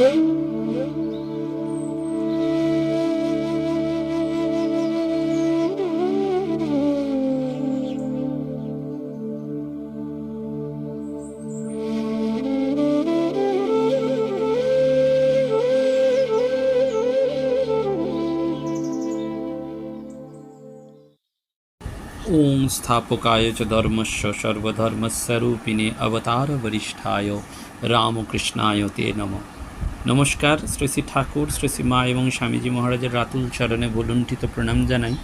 ॐ स्थापकाय च धर्मश्च सर्वधर्मस्वरूपिणे अवतारवरिष्ठाय रामकृष्णाय ते नमः। নমস্কার, শ্রী শ্রী ঠাকুর, শ্রী শ্রী মা এবং স্বামীজি মহারাজের রাতুল চরণে বলুণ্ঠিত প্রণাম জানাই।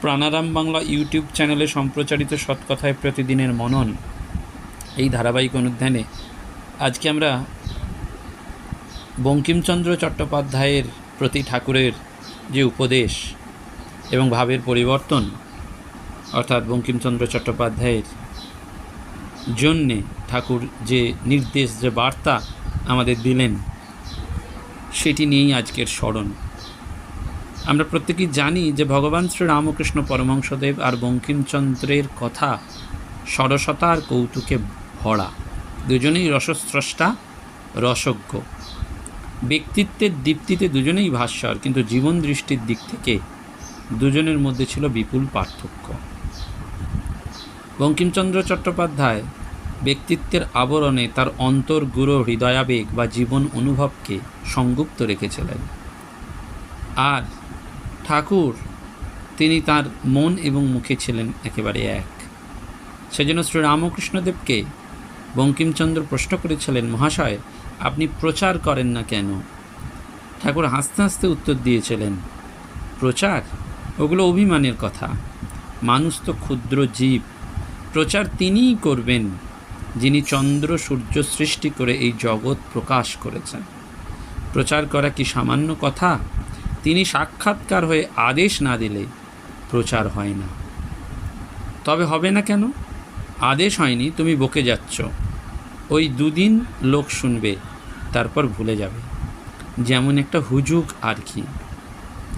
প্রাণারাম বাংলা ইউটিউব চ্যানেলে সম্প্রচারিত সৎকথায় প্রতিদিনের মনন এই ধারাবাহিক অনুধ্যানে আজকে আমরা বঙ্কিমচন্দ্র চট্টোপাধ্যায়ের প্রতি ঠাকুরের যে উপদেশ এবং ভাবের পরিবর্তন, অর্থাৎ বঙ্কিমচন্দ্র চট্টোপাধ্যায়ের জন্যে ঠাকুর যে নির্দেশ, যে বার্তা আমাদের দিলেন, সেটি নিয়েই আজকের স্মরণ। আমরা প্রত্যেকেই জানি যে ভগবান শ্রী রামকৃষ্ণ পরমহংসদেব আর বঙ্কিমচন্দ্রের কথা সরসতা আর কৌতুকে ভরা। দুজনেই রসস্রষ্টা, রসজ্ঞ। ব্যক্তিত্বের দীপ্তিতে দুজনেই ভাস্বর, কিন্তু জীবন দৃষ্টির দিক থেকে দুজনের মধ্যে ছিল বিপুল পার্থক্য। বঙ্কিমচন্দ্র চট্টোপাধ্যায় ব্যক্তিত্বের আবরণে তার অন্তর্গুরু হৃদয়াবেগ বা জীবন অনুভবকে সংগুপ্ত রেখেছিলেন। আর ঠাকুর, তিনি তার মন এবং মুখে ছিলেন একেবারে এক। সেজন্য শ্রী রামকৃষ্ণদেবকে বঙ্কিমচন্দ্র প্রশ্ন করেছিলেন, মহাশয়, আপনি প্রচার করেন না কেন? ঠাকুর হাসতে হাসতে উত্তর দিয়েছিলেন, প্রচার? ওগুলো অভিমানের কথা। মানুষ তো ক্ষুদ্র জীব। প্রচার তিনিই করবেন। যিনি চন্দ্র সূর্য সৃষ্টি করে এই জগৎ প্রকাশ করেছেন। প্রচার করা কি সামান্য কথা? তিনি সাক্ষাৎকার হয়ে আদেশ না দিলে প্রচার হয় না। তবে হবে না কেন? আদেশ হয়নি, তুমি বকে যাচ্ছ। ওই দুদিন লোক শুনবে, তারপর ভুলে যাবে। যেমন একটা হুজুক আর কি।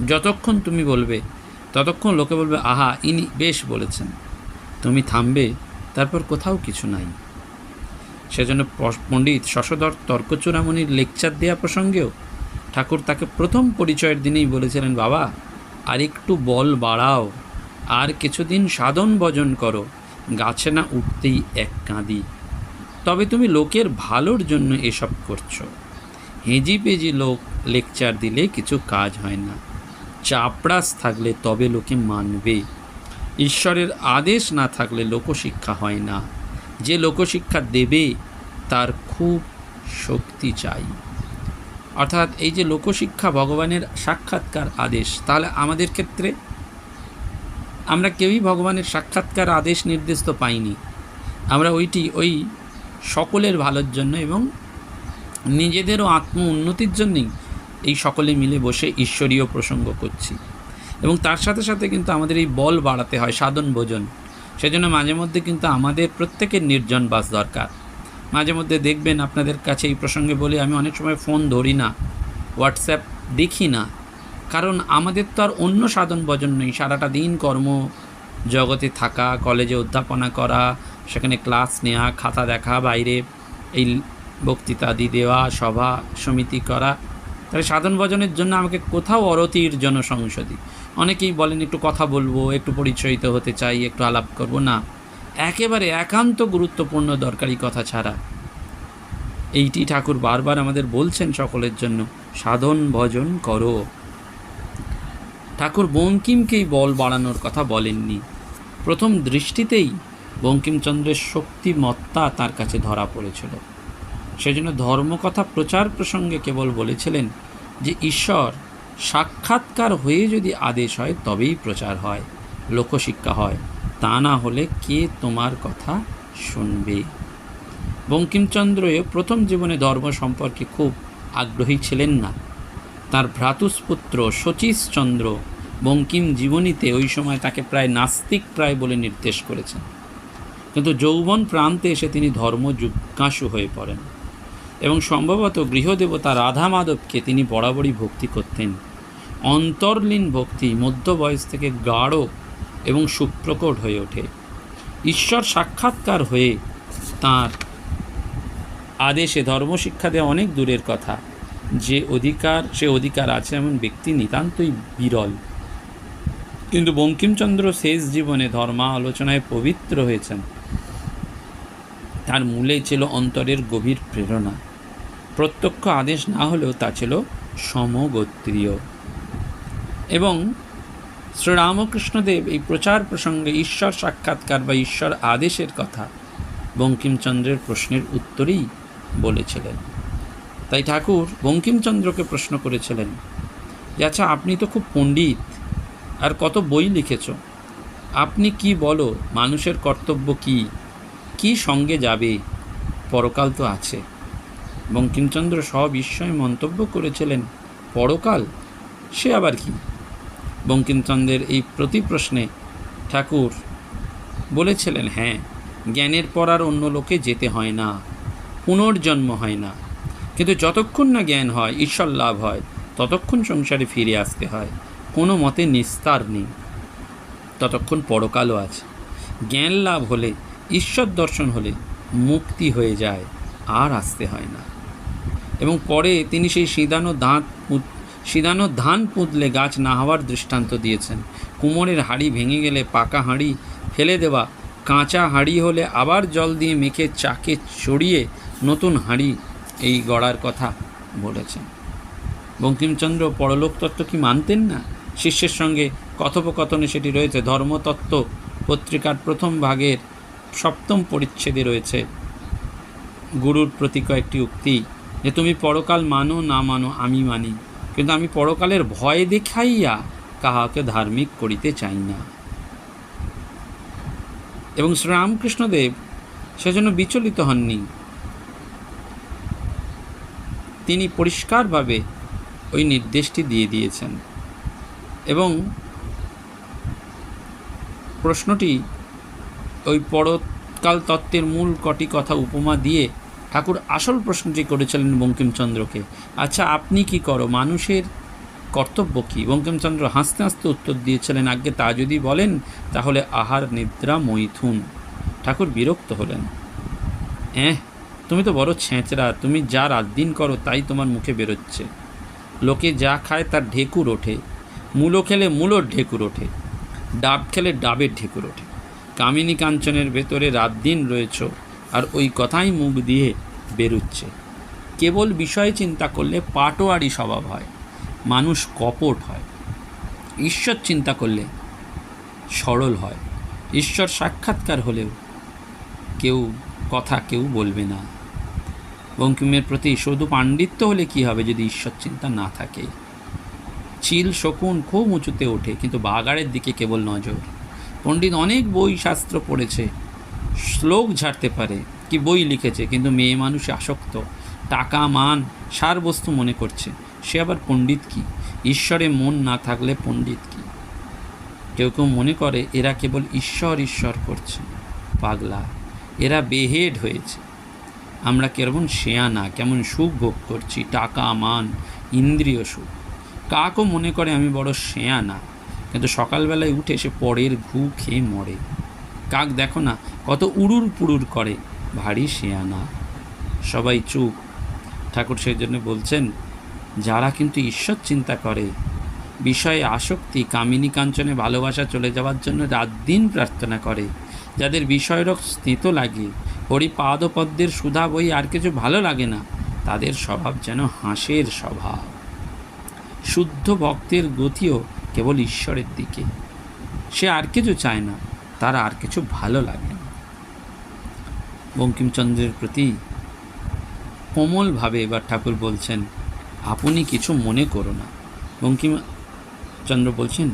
যতক্ষণ তুমি বলবে, ততক্ষণ লোকে বলবে, আহা, ইনি বেশ বলেছেন। তুমি থামবে, তারপর কোথাও কিছু নাই। সেজন্য পণ্ডিত শশধর তর্কচূড়ামণির লেকচার দেওয়া প্রসঙ্গেও ঠাকুর তাকে প্রথম পরিচয়ের দিনেই বলেছিলেন, বাবা, আর একটু বল বাড়াও, আর কিছুদিন সাধন ভজন করো, গাছে না উঠতেই এক কাঁদি। তবে তুমি লোকের ভালোর জন্য এসব করছ। হেঁজি পেজি লোক লেকচার দিলে কিছু কাজ হয় না। চাপড়াস থাকলে তবে লোকে মানবে। ঈশ্বরের আদেশ না থাকলে লোকশিক্ষা হয় না। যে লোকশিক্ষা দেবে, তার খুব শক্তি চাই। অর্থাৎ এই যে লোকশিক্ষা ভগবানের সাক্ষাৎকার আদেশ, তাহলে আমাদের ক্ষেত্রে আমরা কেউই ভগবানের সাক্ষাৎকার আদেশ নির্দেশ তো পাইনি। আমরা ওইটি, ওই সকলের ভালোর জন্য এবং নিজেদেরও আত্ম উন্নতির জন্যই এই সকলে মিলে বসে ঈশ্বরীয় প্রসঙ্গ করছি। এবং তার সাথে সাথে কিন্তু আমাদের এই বল বাড়াতে হয় সাধন ভোজন। সেজন্য মাঝে মধ্যে কিন্তু আমাদের প্রত্যেকের নির্জন বাস দরকার। মাঝে মধ্যে দেখবেন আপনাদের কাছে এই প্রসঙ্গে বলি, আমি অনেক সময় ফোন ধরি না, হোয়াটসঅ্যাপ দেখি না। কারণ আমাদের তো আর অন্য সাধন ভজন নেই, সারাটা দিন কর্ম জগতে থাকা, কলেজে অধ্যাপনা করা, সেখানে ক্লাস নেওয়া খাতা দেখা, বাইরে এই বক্তৃতা বক্তৃতাদি দেওয়া, সভা, সমিতি করা তাহলে সাধন ভজনের জন্য আমাকে কোথাও অরতির জনসংসদী অনেকেই বলেন, একটু কথা বলব, একটু পরিচয়িত হতে চাই, একটু আলাপ করব। না, একেবারে একান্ত গুরুত্বপূর্ণ দরকারি কথা ছাড়া। এইটি ঠাকুর বারবার আমাদের বলছেন সকলের জন্য, সাধন ভজন করো। ঠাকুর বঙ্কিমকেই বল বাড়ানোর কথা বলেননি। প্রথম দৃষ্টিতেই বঙ্কিমচন্দ্রের শক্তিমত্তা তার কাছে ধরা পড়েছিল। সেজন্য ধর্মকথা প্রচার প্রসঙ্গে কেবল বলেছিলেন যে ঈশ্বর সাক্ষাৎকার হয়ে যদি আদেশ হয়, তবেই প্রচার হয়, লোকশিক্ষা হয়। তা না হলে কে তোমার কথা শুনবে? বঙ্কিমচন্দ্রও প্রথম জীবনে ধর্ম সম্পর্কে খুব আগ্রহী ছিলেন না। তার ভ্রাতুষ্পুত্র শচীশচন্দ্র বঙ্কিম জীবনীতে ওই সময় তাকে প্রায় নাস্তিক প্রায় বলে নির্দেশ করেছেন। কিন্তু যৌবন প্রান্তে এসে তিনি ধর্ম হয়ে পড়েন। এবং সম্ভবত গৃহদেবতা রাধা মাধবকে তিনি বরাবরই ভক্তি করতেন। অন্তর্লীন ভক্তি মধ্য বয়স থেকে গাঢ় এবং সুপ্রকট হয়ে ওঠে। ঈশ্বর সাক্ষাৎকার হয়ে তার আদেশে ধর্মশিক্ষা দেওয়া অনেক দূরের কথা। যে অধিকার, সে অধিকার আছে এমন ব্যক্তি নিতান্তই বিরল। কিন্তু বঙ্কিমচন্দ্র শেষ জীবনে ধর্মা আলোচনায় পবিত্র হয়েছেন। তার মূলে ছিল অন্তরের গভীর প্রেরণা। প্রত্যক্ষ আদেশ না হলেও তা ছিল সমগোত্রীয়। এবং শ্রীরামকৃষ্ণদেব এই প্রচার প্রসঙ্গে ঈশ্বর সাক্ষাৎকার বা ঈশ্বর আদেশের কথা বঙ্কিমচন্দ্রের প্রশ্নের উত্তরেই বলেছিলেন। তাই ঠাকুর বঙ্কিমচন্দ্রকে প্রশ্ন করেছিলেন আচ্ছা আপনি তো খুব পণ্ডিত, আর কত বই লিখেছ? আপনি কি বলো, মানুষের কর্তব্য কি? কি সঙ্গে যাবে? পরকাল তো আছে। বঙ্কিমচন্দ্র সবিস্ময়ে মন্তব্য করেছিলেন, পরকাল? সে আবার কি? বঙ্কিমচন্দ্রের এই প্রতি প্রশ্নে ঠাকুর বলেছিলেন হ্যাঁ জ্ঞানের পর আর অন্য লোকে যেতে হয় না, পুনর্জন্ম হয় না। কিন্তু যতক্ষণ না জ্ঞান হয়, ঈশ্বর লাভ হয়, ততক্ষণ সংসারে ফিরে আসতে হয়। কোনো মতে নিস্তার নেই। ততক্ষণ পরকালও আছে। জ্ঞান লাভ হলে, ঈশ্বর দর্শন হলে, মুক্তি হয়ে যায়, আর আসতে হয় না। এবং পরে তিনি সেই সিঁদানো দাঁত সিঁদানো ধান পুঁতলে গাছ না হওয়ার দৃষ্টান্ত দিয়েছেন। কুমোরের হাঁড়ি ভেঙে গেলে পাকা হাঁড়ি ফেলে দেওয়া, কাঁচা হাঁড়ি হলে আবার জল দিয়ে মেখে চাকে চড়িয়ে নতুন হাঁড়ি এই গড়ার কথা বলেছেন। বঙ্কিমচন্দ্র পরলোক তত্ত্ব কি মানতেন না? শিষ্যের সঙ্গে কথোপকথনে সেটি রয়েছে। ধর্মতত্ত্ব পত্রিকার প্রথম ভাগের সপ্তম পরিচ্ছেদে রয়েছে। গুরুর প্রতি কয়েকটি উক্তি যে তুমি পরকাল মানো, না মানো, আমি মানি। কিন্তু আমি পরকালের ভয় দেখাইয়া কাহাকে ধার্মিক করিতে চাই না। এবং শ্রীরামকৃষ্ণদেব সেজন্য বিচলিত হননি। তিনি পরিষ্কারভাবে ওই নির্দেশটি দিয়ে দিয়েছেন। এবং প্রশ্নটি ওই পরকাল তত্ত্বের মূল কটি কথা উপমা দিয়ে ঠাকুর আসল প্রশ্নটি করেছিলেন বঙ্কিমচন্দ্রকে। আচ্ছা আপনি কি করো? মানুষের কর্তব্য কী? বঙ্কিমচন্দ্র হাসতে হাসতে উত্তর দিয়েছিলেন আগে তা যদি বলেন, তাহলে আহার নিদ্রা মৈথুন। ঠাকুর বিরক্ত হলেন। হ্যাঁ তুমি তো বড় ছেঁচড়া, তুমি যা রাত দিন করো, তাই তোমার মুখে বেরোচ্ছে। লোকে যা খায় তার ঢেকুর ওঠে। মূলো খেলে মূলোর ঢেকুর ওঠে। ডাব খেলে ডাবের ঢেকুর ওঠে। কামিনী কাঞ্চনের ভেতরে রাত দিন রয়েছ। আর ওই কথাই মুখ দিয়ে বেরুচ্ছে। কেবল বিষয় চিন্তা করলে পাটোয়ারি স্বভাব হয়, মানুষ কপট হয়। ঈশ্বর চিন্তা করলে সরল হয়, ঈশ্বর সাক্ষাৎকার হলেও কেউ কথা কেউ বলবে না। বঙ্কিমের প্রতি শুধু পাণ্ডিত্য হলে কি হবে যদি ঈশ্বর চিন্তা না থাকে? চিল শকুন খুব উঁচুতে ওঠে, কিন্তু বাগাড়ের দিকে কেবল নজর। পণ্ডিত অনেক বই শাস্ত্র পড়েছে শ্লোক ঝাড়তে পারে, কি বই লিখেছে, কিন্তু মেয়ে মানুষ আসক্ত টাকা মান সার বস্তু মনে করছে, সে আবার পণ্ডিত কি? ঈশ্বরে মন না থাকলে পণ্ডিত কি? কেউ কেউ মনে করে, এরা কেবল ঈশ্বর ঈশ্বর করছে, পাগলা, এরা বেহেড হয়েছে। আমরা কেমন শেয়ানা কেমন সুখ ভোগ করছি টাকা মান ইন্দ্রিয় সুখ। কাকও মনে করে, আমি বড় শেয়ানা কিন্তু সকালবেলায় উঠে সে পরের ঘু খেয়ে মরে। কাক দেখো না কত উড়ুর পুড়ুর করে, ভারী শেয়ানা। সবাই চুপ। ঠাকুর সেই জন্য বলছেন, যারা কিন্তু ঈশ্বর চিন্তা করে, বিষয়ে আসক্তি, কামিনী কাঞ্চনে ভালোবাসা চলে যাওয়ার জন্য রাত দিন প্রার্থনা করে, যাদের বিষয়রক স্থিত লাগে হরিপাদপদ্মের সুধা বই আর কিছু ভালো লাগে না, তাদের স্বভাব যেন হাঁসের স্বভাব। শুদ্ধ ভক্তের গতিও কেবল ঈশ্বরের দিকে। সে আর কিছু চায় না, তার আর কিছু ভালো লাগে না। বঙ্কিমচন্দ্রের প্রতি কোমলভাবে এবার ঠাকুর বলছেন, আপনি কিছু মনে করো না। বঙ্কিমচন্দ্র বলছেন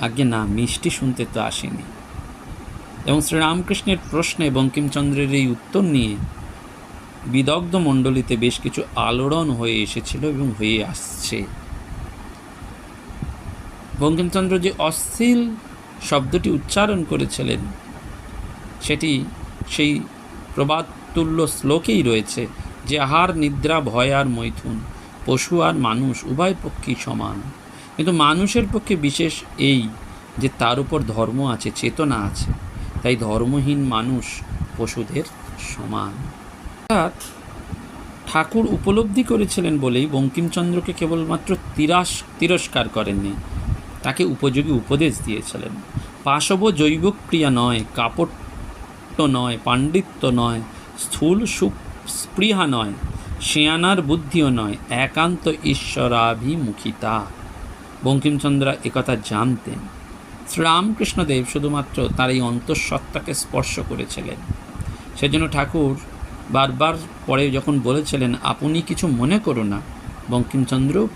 আগে না, মিষ্টি শুনতে তো আসেনি। এবং শ্রীরামকৃষ্ণের প্রশ্নে বঙ্কিমচন্দ্রের এই উত্তর নিয়ে বিদগ্ধ মণ্ডলীতে বেশ কিছু আলোড়ন হয়ে এসেছিল এবং হয়ে আসছে। বঙ্কিমচন্দ্র যে অশ্লীল শব্দটি উচ্চারণ করেছিলেন, সেটি সেই প্রবাদতুল্য শ্লোকেই রয়েছে যে আহার, নিদ্রা, ভয় আর মৈথুন, পশু আর মানুষ উভয় পক্ষেই সমান। কিন্তু মানুষের পক্ষে বিশেষ এই যে তার উপর ধর্ম আছে, চেতনা আছে, তাই ধর্মহীন মানুষ পশুদের সমান। অর্থাৎ ঠাকুর উপলব্ধি করেছিলেন বলেই বঙ্কিমচন্দ্রকে কেবলমাত্র তিরাস, তিরস্কার করেননি, তাকে উপযোগী উপদেশ দিয়েছিলেন। পাশব জৈব ক্রিয়া নয় কাপট্য নয়, পাণ্ডিত্য নয়, স্থূল সুস্পৃহা নয় শেয়ানার বুদ্ধিও নয়, একান্ত ঈশ্বরাভিমুখিতা। বঙ্কিমচন্দ্র একথা জানতেন। শ্রীরামকৃষ্ণদেব শুধুমাত্র তার এই অন্তঃসত্ত্বাকে স্পর্শ করেছিলেন। সেজন্য ঠাকুর বারবার পরে যখন বলেছিলেন, আপনি কিছু মনে করো না, বঙ্কিমচন্দ্র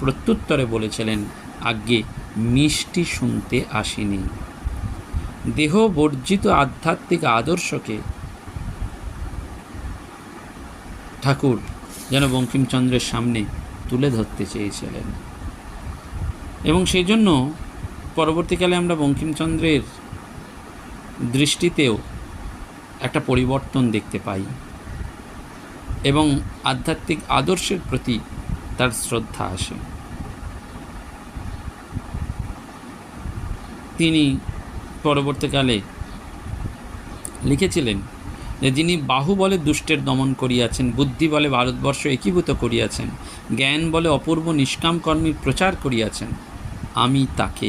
প্রত্যুত্তরে বলেছিলেন, আজ্ঞে, মিষ্টি শুনতে আসিনি। দেহ বর্জিত আধ্যাত্মিক আদর্শকে। ঠাকুর যেন বঙ্কিমচন্দ্রের সামনে তুলে ধরতে চেয়েছিলেন। এবং সেই জন্য পরবর্তীকালে আমরা বঙ্কিমচন্দ্রের দৃষ্টিতেও একটা পরিবর্তন দেখতে পাই এবং আধ্যাত্মিক আদর্শের প্রতি তার শ্রদ্ধা আসে। তিনি পরবর্তীকালে লিখেছিলেন যে যিনি বাহু বলে দুষ্টের দমন করিয়াছেন, বুদ্ধি বলে ভারতবর্ষ একীভূত করিয়াছেন, জ্ঞান বলে অপূর্ব নিষ্কাম কর্মীর প্রচার করিয়াছেন, আমি তাকে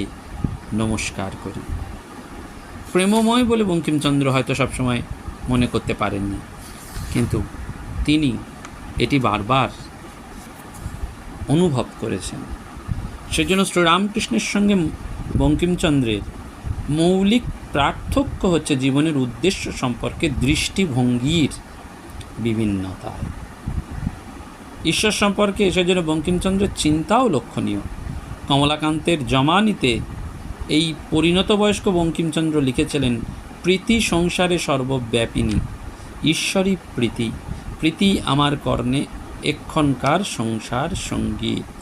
নমস্কার করি। প্রেমময় বলে বঙ্কিমচন্দ্র হয়তো সবসময় মনে করতে পারেননি, কিন্তু তিনি এটি বারবার অনুভব করেছেন। সেজন্য শ্রীরামকৃষ্ণের সঙ্গে বঙ্কিমচন্দ্রের মৌলিক পার্থক্য হচ্ছে জীবনের উদ্দেশ্য সম্পর্কে দৃষ্টিভঙ্গির বিভিন্নতা। ঈশ্বর সম্পর্কে সেজন্য বঙ্কিমচন্দ্রের চিন্তাও লক্ষণীয়। কমলাকান্তের জমানিতে এই পরিণত বয়স্ক বঙ্কিমচন্দ্র লিখেছিলেন, প্রীতি সংসারে সর্বব্যাপিনী ঈশ্বরী প্রীতি। প্রীতি আমার কর্ণে, এক্ষণকার সংসার সংগীত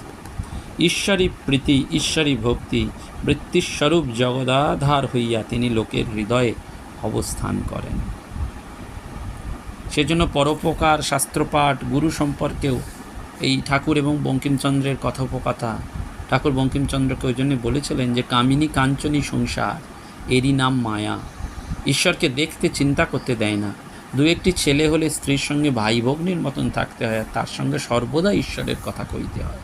ঈশ্বরী প্রীতি, ঈশ্বরী ভক্তি, বৃত্তিস্বরূপ জগদাধার হইয়া তিনি লোকের হৃদয়ে অবস্থান করেন। সেজন্য পরোপকার, শাস্ত্রপাঠ, গুরু সম্পর্কেও এই ঠাকুর এবং বঙ্কিমচন্দ্রের কথোপকথা, ঠাকুর বঙ্কিমচন্দ্রকে ওই জন্য বলেছিলেন যে, কামিনী কাঞ্চনী সংসার, এরই নাম মায়া। ঈশ্বরকে দেখতে চিন্তা করতে দেয় না। দু একটি ছেলে হলে স্ত্রীর সঙ্গে ভাই ভগ্নির মতন থাকতে হয় আর তার সঙ্গে সর্বদা ঈশ্বরের কথা কইতে হয়।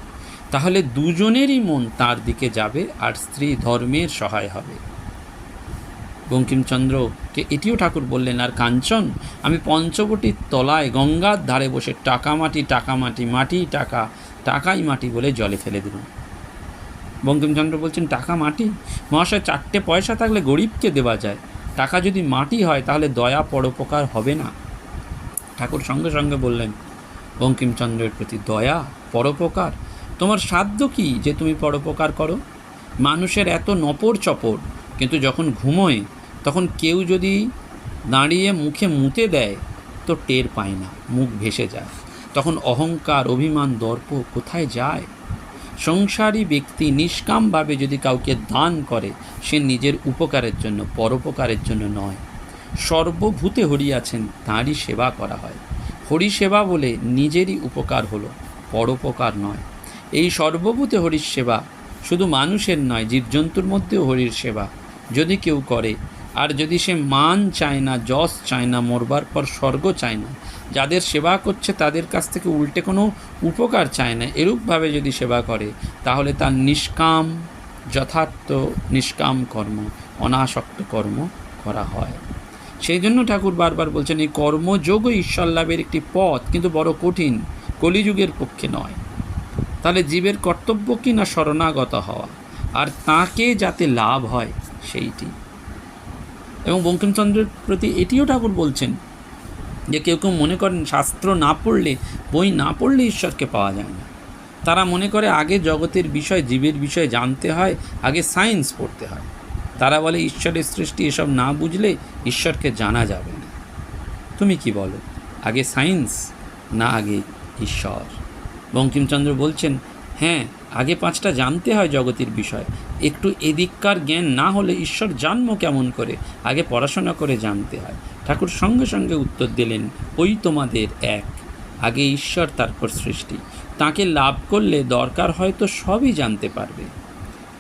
তাহলে দুজনেরই মন তার দিকে যাবে আর স্ত্রী ধর্মের সহায় হবে। বঙ্কিমচন্দ্রকে এটিও ঠাকুর বললেন, আর কাঞ্চন, আমি পঞ্চবটির তলায় গঙ্গার ধারে বসে টাকা মাটি টাকা মাটি মাটি, টাকা, টাকাই মাটি বলে জলে ফেলে দিল বঙ্কিমচন্দ্র বলছেন, টাকা মাটি? মহাশয়, চারটে পয়সা থাকলে গরিবকে দেওয়া যায়। টাকা যদি মাটি হয়, তাহলে দয়া পরোপকার হবে না। ঠাকুর সঙ্গে সঙ্গে বললেন, বঙ্কিমচন্দ্রের প্রতি দয়া, পরোপকার তোমার সাধ্য কি যে তুমি পরোপকার করো? মানুষের এত নপর চপর কিন্তু যখন ঘুমোয়, তখন কেউ যদি দাঁড়িয়ে মুখে মুতে দেয়, তো টের পায় না, মুখ ভেসে যায়। তখন অহংকার, অভিমান, দর্প কোথায় যায়? সংসারী ব্যক্তি নিষ্কামভাবে যদি কাউকে দান করে, সে নিজের উপকারের জন্য, পরোপকারের জন্য নয়। সর্বভূতে হরিয়াছেন, তাঁরই সেবা করা হয়। হরি সেবা বলে নিজেরই উপকার হলো, পরোপকার নয়। এই সর্বভূতে হরির সেবা শুধু মানুষের নয়, জীবজন্তুর মধ্যেও হরির সেবা। যদি কেউ করে, আর যদি সে মান চায় না, যশ চায় না, মরবার পর স্বর্গ চায় না, যাদের সেবা করছে তাদের কাছ থেকে উল্টে কোনো উপকার চায় না, এরূপভাবে যদি সেবা করে, তাহলে তার নিষ্কাম, যথার্থ নিষ্কাম কর্ম, অনাসক্ত কর্ম করা হয়। সেই জন্য ঠাকুর বারবার বলছেন, এই কর্মযোগও ঈশ্বর লাভের একটি পথ, কিন্তু বড় কঠিন, কলিযুগের পক্ষে নয়। তাহলে জীবের কর্তব্য কি না শরণাগত হওয়া? আর তাকে যাতে লাভ হয়, সেইটি। এবং বঙ্কিমচন্দ্রের প্রতি এটিও ঠাকুর বলছেন যে, কেউ কেউ মনে করেন শাস্ত্র না পড়লে, বই না পড়লে ঈশ্বরকে পাওয়া যায় না। তারা মনে করে আগে জগতের বিষয়, জীবের বিষয় জানতে হয়, আগে সায়েন্স পড়তে হয়। তারা বলে, ঈশ্বরের সৃষ্টি এসব না বুঝলে ঈশ্বরকে জানা যাবে না। তুমি কি বলো, আগে সায়েন্স না আগে ঈশ্বর? বঙ্কিমচন্দ্র বলছেন হ্যাঁ আগে পাঁচটা জানতে হয় জগতের বিষয়। একটু এদিককার জ্ঞান না হলে ঈশ্বর জন্ম কেমন করে? আগে পড়াশোনা করে জানতে হয়। ঠাকুর সঙ্গে সঙ্গে উত্তর দিলেন, ওই তোমাদের এক। আগে ঈশ্বর, তারপর সৃষ্টি। তাকে লাভ করলে দরকার হয়তো সবই জানতে পারবে।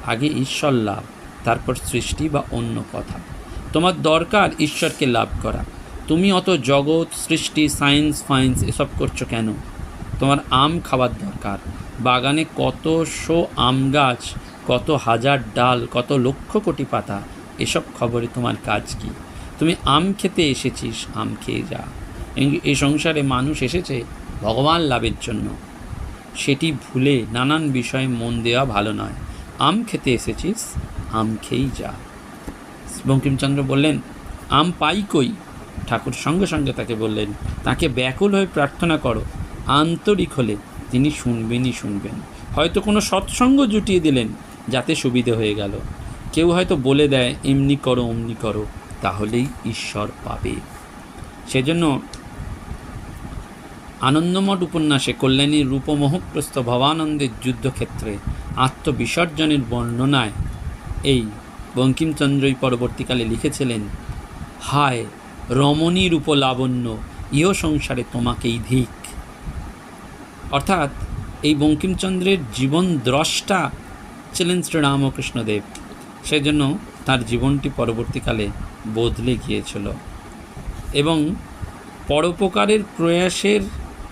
আগে ঈশ্বর লাভ, তারপর সৃষ্টি বা অন্য কথা। তোমার দরকার ঈশ্বরকে লাভ করা। তুমি অত জগৎ, সৃষ্টি, সায়েন্স, ফাইন্স এসব করছ কেন? তোমার আম খাবার দরকার। বাগানে কত শো আম গাছ, কত হাজার ডাল, কত লক্ষ কোটি পাতা, এসব খবরে তোমার কাজ কি? তুমি আম খেতে এসেছিস, আম খেয়ে যা। এই- সংসারে মানুষ এসেছে ভগবান লাভের জন্য। সেটি ভুলে নানান বিষয়ে মন দেওয়া ভালো নয়। আম খেতে এসেছিস, আম খেয়েই যা। বঙ্কিমচন্দ্র বললেন, আম পাই কই? ঠাকুর সঙ্গে সঙ্গে তাকে বললেন, তাকে ব্যাকুল হয়ে প্রার্থনা করো। আন্তরিক হলে তিনি শুনবেনই শুনবেন। হয়তো কোনো সৎসঙ্গ জুটিয়ে দিলেন, যাতে সুবিধে হয়ে গেল। কেউ হয়তো বলে দেয়, এমনি করো, অমনি করো, তাহলেই ঈশ্বর পাবে। সেজন্য আনন্দমঠ উপন্যাসে কল্যাণীর রূপমোহপ্রস্থ ভবানন্দের যুদ্ধক্ষেত্রে আত্মবিসর্জনের বর্ণনায় এই বঙ্কিমচন্দ্রই পরবর্তীকালে লিখেছিলেন, হায় রমণীর উপলাবণ্য ইহ সংসারে তোমাকেই ধিক। অর্থাৎ এই বঙ্কিমচন্দ্রের জীবন দ্রষ্টা ছিলেন শ্রীরামকৃষ্ণদেব। সেজন্য তার জীবনটি পরবর্তীকালে বদলে গিয়েছিল। এবং পরোপকারের প্রয়াসের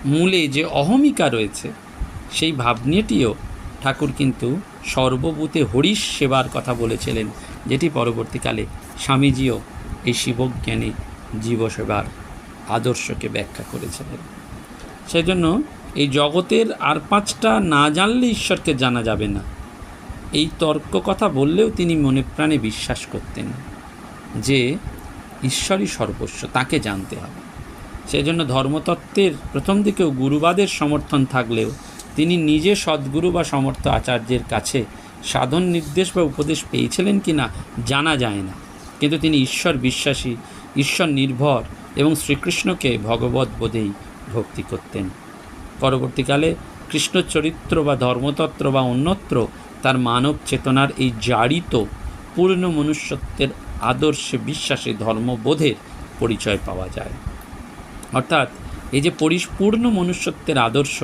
মূলে যে অহমিকা রয়েছে, সেই ভাবনিটিও ঠাকুর কিন্তু সর্বভূতে হরিশ সেবার কথা বলেছিলেন, যেটি পরবর্তীকালে স্বামীজিও এই শিবজ্ঞানে জীবসেবার আদর্শকে ব্যাখ্যা করেছিলেন। সেজন্য জগতের আর পাঁচটা না জানলে ঈশ্বরকে জানা যাবে না। এই তর্ক কথা বললেও তিনি মনে প্রাণে বিশ্বাস করতেন যে ঈশ্বরই সর্বস্ব, তাকে জানতে হবে। সেজন্য ধর্মতত্ত্বের প্রথম দিকেও গুরুবাদের সমর্থন থাকলেও তিনি নিজে সদ্গুরু বা সমর্থ আচার্যের কাছে সাধন নির্দেশ বা উপদেশ পেয়েছিলেন কি না জানা যায় না। কিন্তু তিনি ঈশ্বর বিশ্বাসী, ঈশ্বর নির্ভর এবং শ্রীকৃষ্ণকে ভগবত বোধেই ভক্তি করতেন। পরবর্তীকালে কৃষ্ণ চরিত্র বা ধর্মতত্ত্ব বা অন্যত্র তার মানব চেতনার এই জারিত পূর্ণ মনুষ্যত্বের আদর্শে বিশ্বাসে ধর্মবোধের পরিচয় পাওয়া যায়। অর্থাৎ এই যে পরিপূর্ণ মনুষ্যত্বের আদর্শ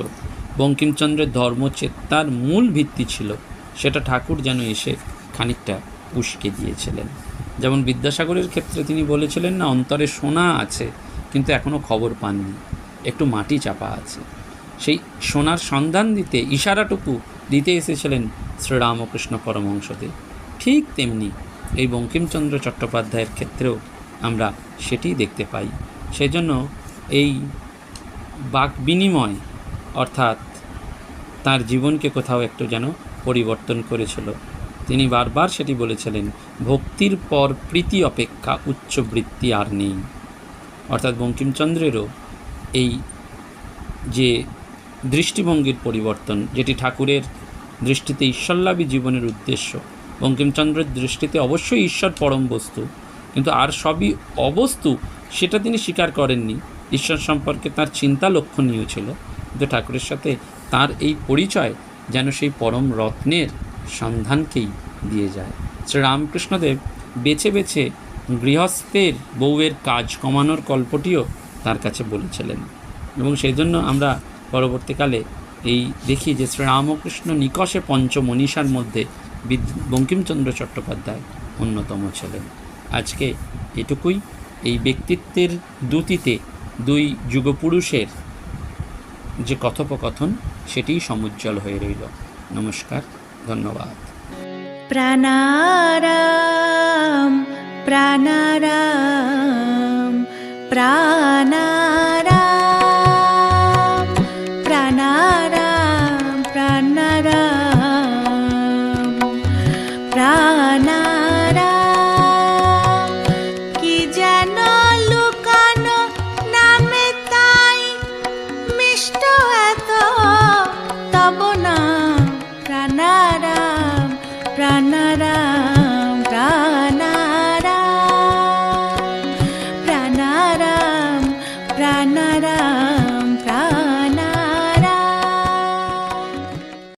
বঙ্কিমচন্দ্রের ধর্মচেতনার মূল ভিত্তি ছিল, সেটা ঠাকুর যেন এসে খানিকটা উস্কে দিয়েছিলেন। যেমন বিদ্যাসাগরের ক্ষেত্রে তিনি বলেছিলেন, না, অন্তরে সোনা আছে, কিন্তু এখনও খবর পাননি, একটু মাটি চাপা আছে। সেই সোনার সন্ধান দিতে, ইশারাটুকু দিতে এসেছিলেন শ্রীরামকৃষ্ণ পরমহংসদেব ঠিক তেমনি এই বঙ্কিমচন্দ্র চট্টোপাধ্যায়ের ক্ষেত্রেও আমরা সেটিই দেখতে পাই। সেজন্য এই বাক বিনিময় অর্থাৎ তার জীবনকে কোথাও একটু যেন পরিবর্তন করেছিল। তিনি বারবার সেটি বলেছিলেন, ভক্তির পর প্রীতি অপেক্ষা উচ্চ বৃত্তি আর নেই। অর্থাৎ বঙ্কিমচন্দ্রেরও এই যে দৃষ্টিভঙ্গির পরিবর্তন, যেটি ঠাকুরের দৃষ্টিতে ঈশ্বরলাভী জীবনের উদ্দেশ্য। বঙ্কিমচন্দ্রের দৃষ্টিতে অবশ্যই ঈশ্বর পরম বস্তু, কিন্তু আর সবই অবস্তু সেটা তিনি স্বীকার করেননি। ঈশ্বর সম্পর্কে তার চিন্তা লক্ষণীয় ছিল, কিন্তু ঠাকুরের সাথে তার এই পরিচয় যেন সেই পরম রত্নের সন্ধানকেই দিয়ে যায়। শ্রীরামকৃষ্ণদেব বেছে বেছে গৃহস্থের বউয়ের কাজ কমানোর গল্পটিও তার কাছে বলেছিলেন এবং সেই জন্য আমরা পরবর্তীকালে এই দেখি যে শ্রীরামকৃষ্ণ নিকষে পঞ্চমনীষার মধ্যে বঙ্কিমচন্দ্র চট্টোপাধ্যায় অন্যতম ছিলেন। আজকে এটুকুই। এই ব্যক্তিত্বের দুতিতে দুই যুগপুরুষের যে কথোপকথন সেটিই সমুজ্জ্বল হয়ে রইল। নমস্কার, ধন্যবাদ। প্রাণারাম প্রাণারাম প্রাণারাম।